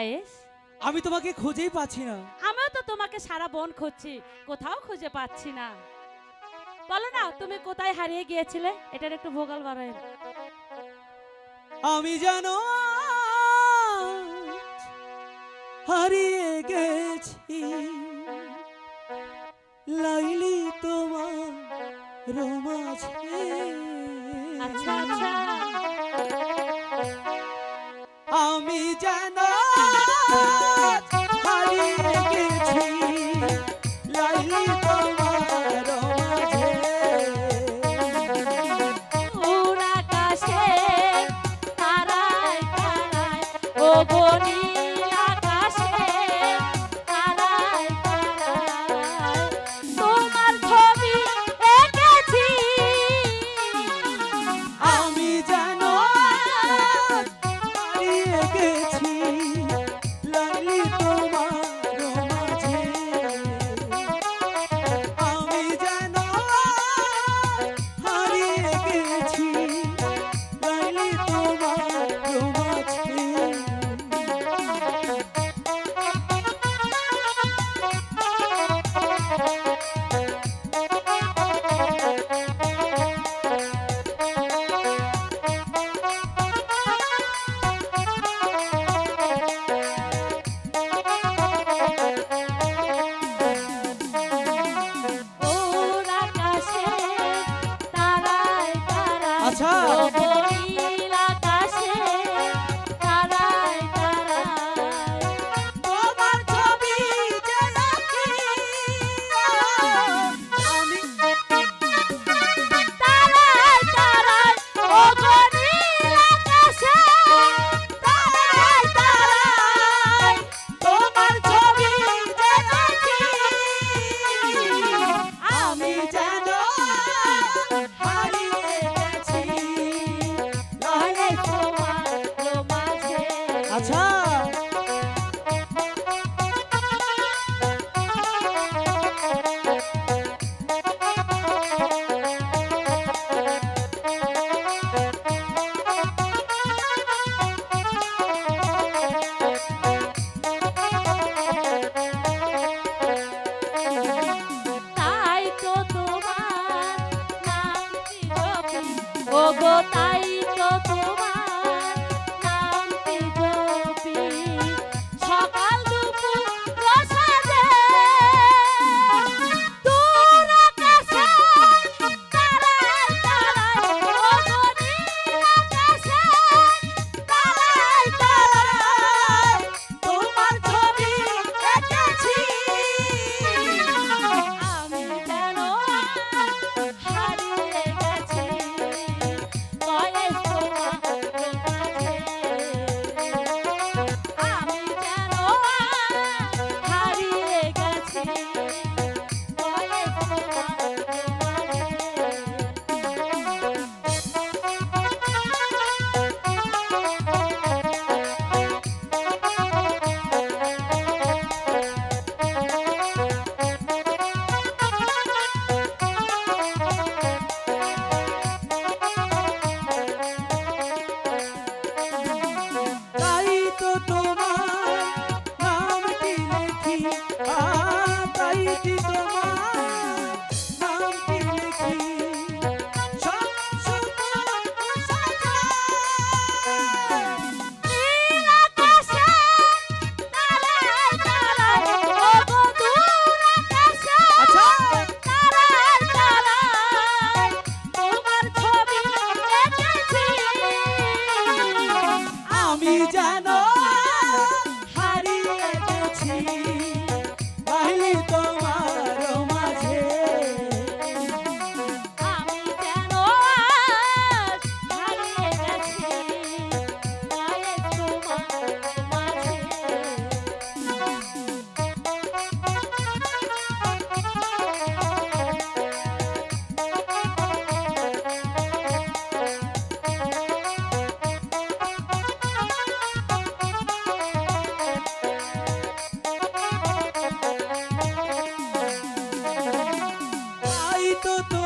পায়েস আমি তোমাকে খুঁজেই পাচ্ছি না। আমিও তো তোমাকে সারা বন খুঁজছি কোথাও খুঁজে পাচ্ছি না। বলো না তুমি কোথায় হারিয়ে গিয়েছিলে? এটার একটু ভোগাল বাড়ায় আমি জানো হারিয়ে গেছি। লাইলি তোমার রোমাঝে আচ্ছা আচ্ছা। আমি জানো こと